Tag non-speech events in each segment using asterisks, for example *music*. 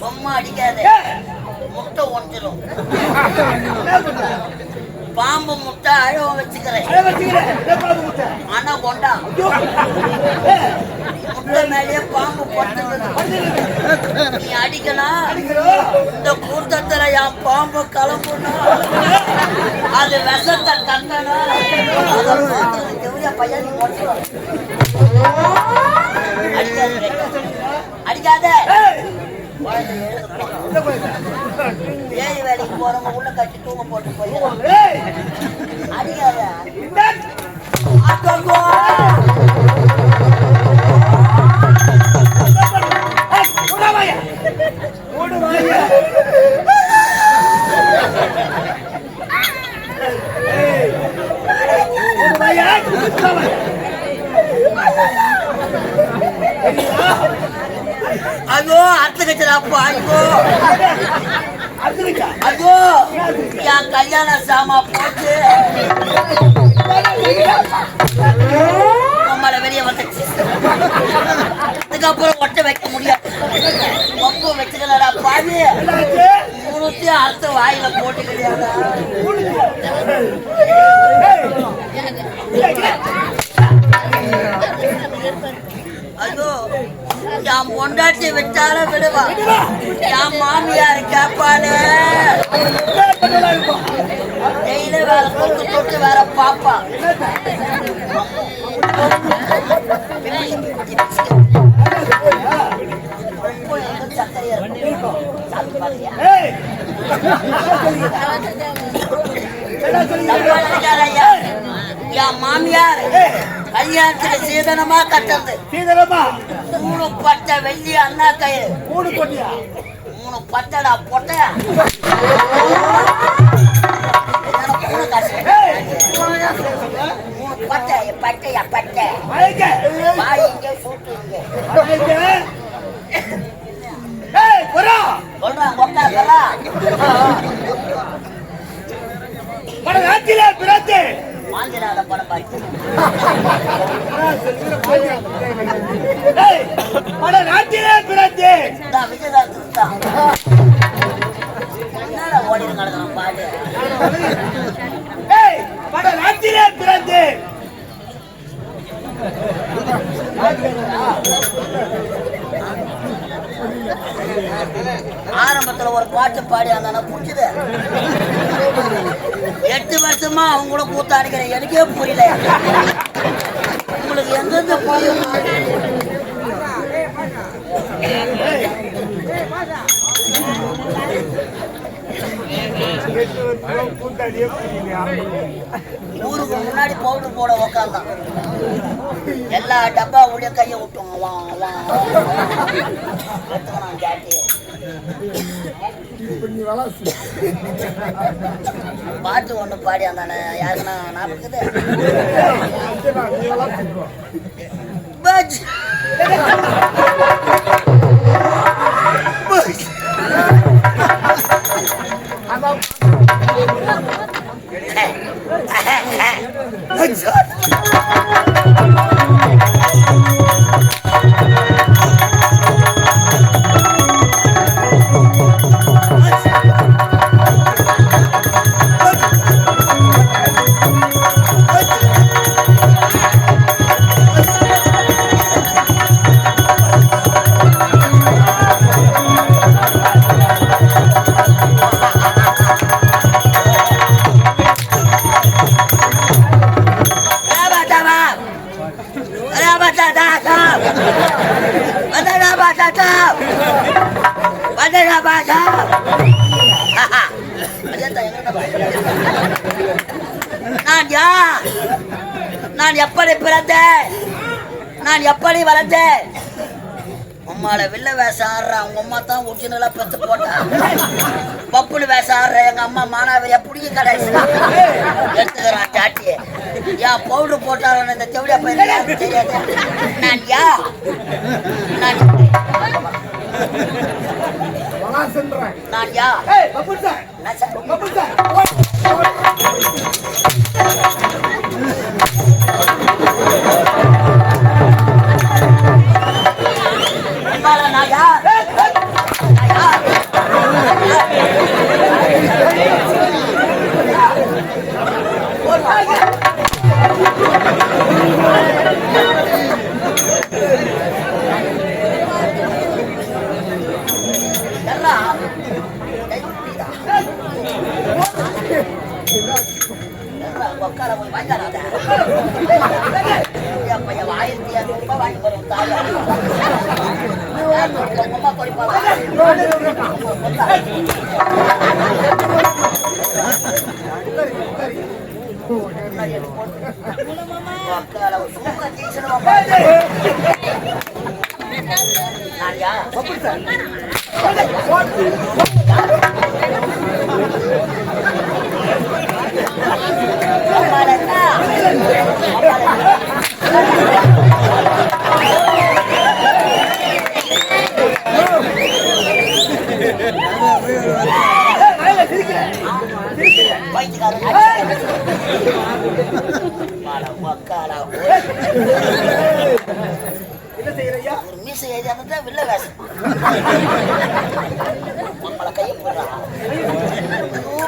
சும்மா அடிக்காத. முட்டை ஒன்றுடும் பாம்பு முட்டை அழவ வச்சுக்கிறேன். ஆனா கொண்டா. முட்டை மேலேயே பாம்பு பட்டுது நீ அடிக்கலாம் இந்த கூட்டத்துல என் பாம்பு கிளம்பணும் அது விஷத்தை கண்டணும் அதை பையன் அடிக்காத. ஏழு வேலைக்கு போறவங்க உள்ள கட்டி தூங்க போட்டு போயிடலாம் ஐயோ அர்த்த கச்சதாப்பா ஐயோ. ஐயோ என் கல்யாண சாமா போச்சு நம்மள வெளியே வந்துச்சு. அதுக்கப்புறம் ஒட்ட வைக்க முடியாது. ஒப்பு வச்சுக்கலடா பாதி முழுத்தையும் அறுத்து வாயில போட்டு கிடையாது பொண்டாட்டி விட்டாலும் விடுவா. என் மாமியார் கேப்பாளு. டெய்லி வேற தொட்டு தொட்டு வேற பாப்பா. என் மாமியார் கல்யாணத்துக்கு சீதனமா கட்டுறது. மூணு பட்டை வெள்ளி அண்ணா கயிறு மூணு பட்டடா பொட்டையா என்னடா பூனை காசு? மூணு பட்டை பட்டையா பட்டை? வாய் இங்கே சூட்டு இங்கே. சொல்றான் கொண்டாடுறா வாங்கிடாத படம் என்னடா ஓடிட்டு கிடக்குறான் பாட்டு. ஆரம்பத்துல ஒரு பாட்டு பாடி அந்த புரிஞ்சுது? எட்டு வருஷமா அவங்க கூட கூத்த அடிக்கிறேன் எனக்கே புரியல. உங்களுக்கு எங்கிருந்து புரியும் ஊருக்கு முன்னாடி பவுடர் போட உக்காந்தான் எல்லா டப்பா உடைய கையை விட்டுவாங்க எடுத்துக்கணும் ஜாட்டி பாட்டு ஒண்ணு பாடி அந்த யாருன்னா ஞாபகத்துக்கு? பஜ் பஜ். Exactly. Rabatata! Rabatata! Rabatata! நான் யார் நான் எப்படி பிறந்தேன் நான் எப்படி வளர்ந்தேன் உம்மால வில்ல வேஷம் ஆடுற அவங்க அம்மா தான் ஒரிஜினலா பெத்து போட்டா. பப்புனு வேஷம் ஆடுற எங்க அம்மா மானாவரியா புடிக்க கடைசி எடுத்துக்கிறான் சாட்டி ஏன் பவுடர் போட்டாலும் இந்த செவடியா பையன் தெரியாது. நான் யா? நான் நான் யா? நான் சார். இருநூறு ரூபாய் வாங்கி போறோம் தாயா. உங்க அம்மா குடிப்பாளா? உக்கார, சும்மா ஜெயிச்சிடுவா பாரு. நான் யா பப்புன் சார். ஏய், வாயில சிரிக்கிறேன். என்ன செய்யறையா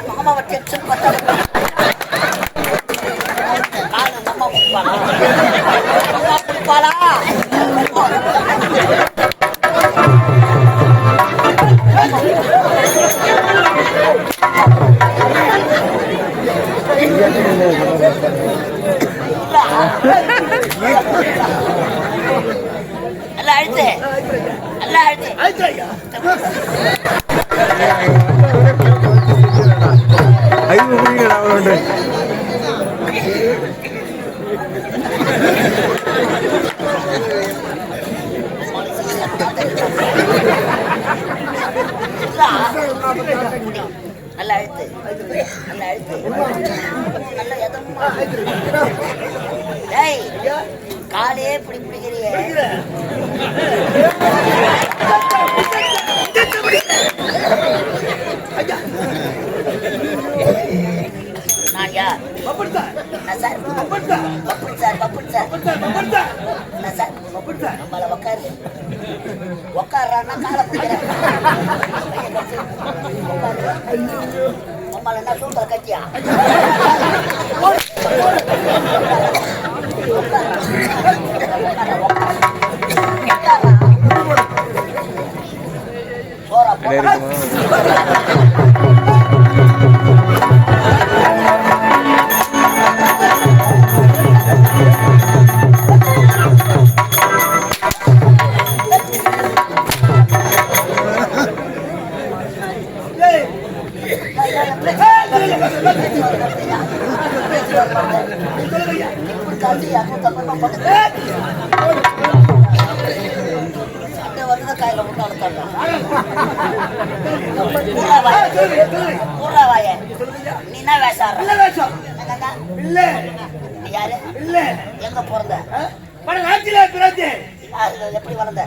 மாமாவை டென்ஷன் பார்த்தாலே காலு நம்ம குடிப்பாளா? அம்மா குடிப்பாளா? எல்லாம் அழுத்து எல்லாம் அழுத்து ஆயிடுச்சு ஐந்து அவரோட நல்லா அழுத்து நல்லா அழுத்து நல்லா எதமா டேய் காலே இப்படி பிடிக்கிறியே நான் யார் பப்புன் சார், நான் sir Pappun sir, Pappun sir Pappun sir Pappun sir, நம்மள உக்காரு உக்காடுறான்னா காலை பிடிக்கிறேன் நம்மள என்ன கட்டியா சொல்லுங்கய்யா. நீ என்ன வேஷம் இல்ல வேஷம். யாரு இல்ல. எங்க பிறந்த ஆ? பட பிறந்து, அது எப்படி வளர்ந்த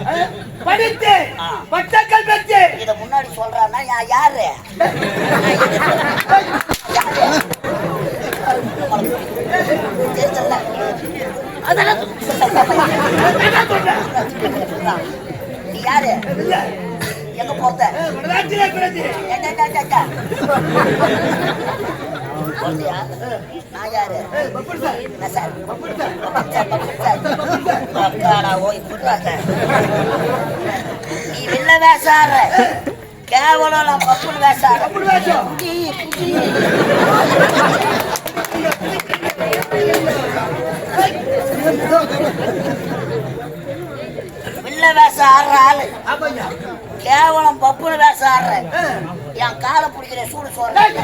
படித்து, ஆ. பட்டங்கள் பெற்று, இத முன்னாடி சொல்றான்னா யா- யாரு யாரு? தெரிஞ்சல்ல? அதெல்லாம் நீ யாரு இல்ல, எங்க பிறந்த ஆ, பட நாட்டிலே பிறந்து, டா, டா, டா, டா, டா. பிறந்தியா? நான் யாரு ஏய், பப்புன் சார், நான் sir Pappun sir, Pappan sir, Pappan sir. அக்காடா, ஓய், புடுறாங்க. நீ வில்ல கேவலம் நான் வேச வேஷாடுறேன். வேஷம். வில்ல ஆடுற ஆளு கேவலம் பப்புன்னு வேச ஆடுறேன் என் காலை பிடிக்கிற சூடு சொல்றேன்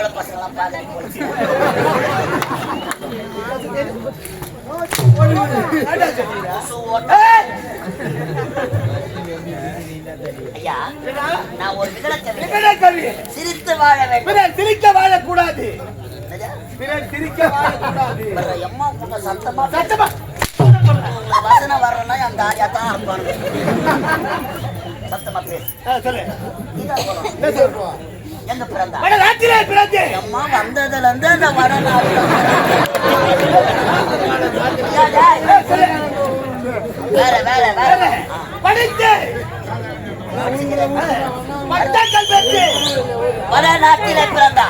நான் பசங்களாம் ஐயா ஒரு விகலக்கவி விகட கவி. சிரித்து வாழ வேண்டும். சிரிக்க வாழக்கூடாது. பிறர் சிரிக்க வாழக்கூடாது எம்மா உங்க சத்தமா சத்தமா வசனம் என் தாயா தான் இருப்பாங்க சத்தமா ஆ, சொல்லு பிறந்தா பிறந்து அம்மா வந்ததுல இருந்து அந்த வடநாடு. வேற வேற வேற. படித்து பட்டங்கள் பெற்று வடநாட்டிலே பிறந்தா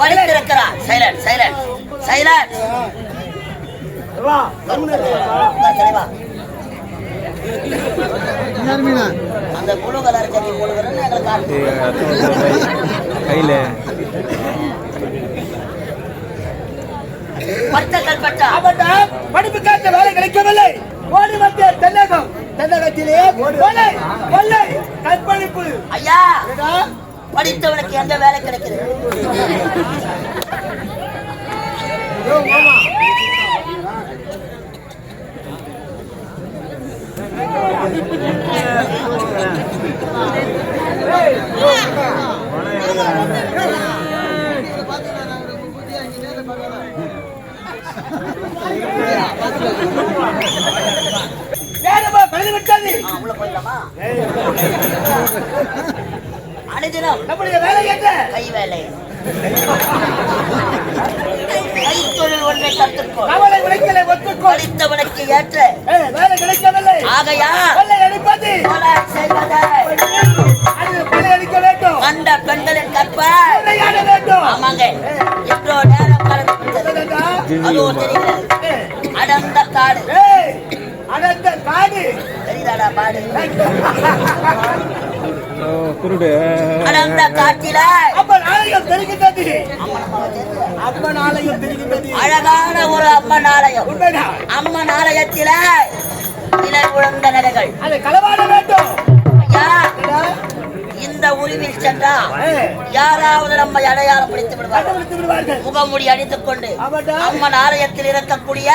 படித்திருக்கிறா சைலண்ட் சைலண்ட் சைலண்ட் வா. தெளிவா அந்த முழு கலர் ஜட்டி போடுகிறேன்னு எங்களுக்கு காட்டு கையில. பட்ட. கல்பட்டா அவட்ட படிப்புக்காக வேலை கிடைக்கவில்லை. ஓடி வந்த தென்னகம். தென்னகத்திலே கொலை கொள்ளை கற்பழிப்பு. ஐயா? படித்தவனுக்கு எந்த வேலை கிடைக்குது நேரமா *laughs* கை வேலை படித்தவனுக்கு ஏற்ற. வேலை கிடைக்கவில்லை. ஆகையா அடிப்பது. அடிக்க வேண்டும். கண்ட பெண்களின் கற்பை வேண்டும். ஆமாங்க. எவ்வளோ நேரம் கலந்து விட்டது? என்னடா? அதோ? தெரிகிறது ஏய், அடர்ந்த காடு. அடர்ந்த காடு. தெரியுதாடா பாடு. ஓ, குருடு. அடர்ந்த காட்டில அப்பன் ஆலயம் தெரிகின்றது அம்மனம்மாவை தெரியுதா? அப்பன் ஆலயம் தெரிகின்றது அழகான ஒரு அம்மன் ஆலயம் அம்மன் ஆலயத்தில இலை உழந்த? இந்த உருவில் சென்றா ஏய், யாராவது நம்ம அடையாளம் பிடித்து விடுவார்கள். முகமூடி அடித்துக் கொண்டு. அம்மன் ஆலயத்தில் இருக்கக்கூடிய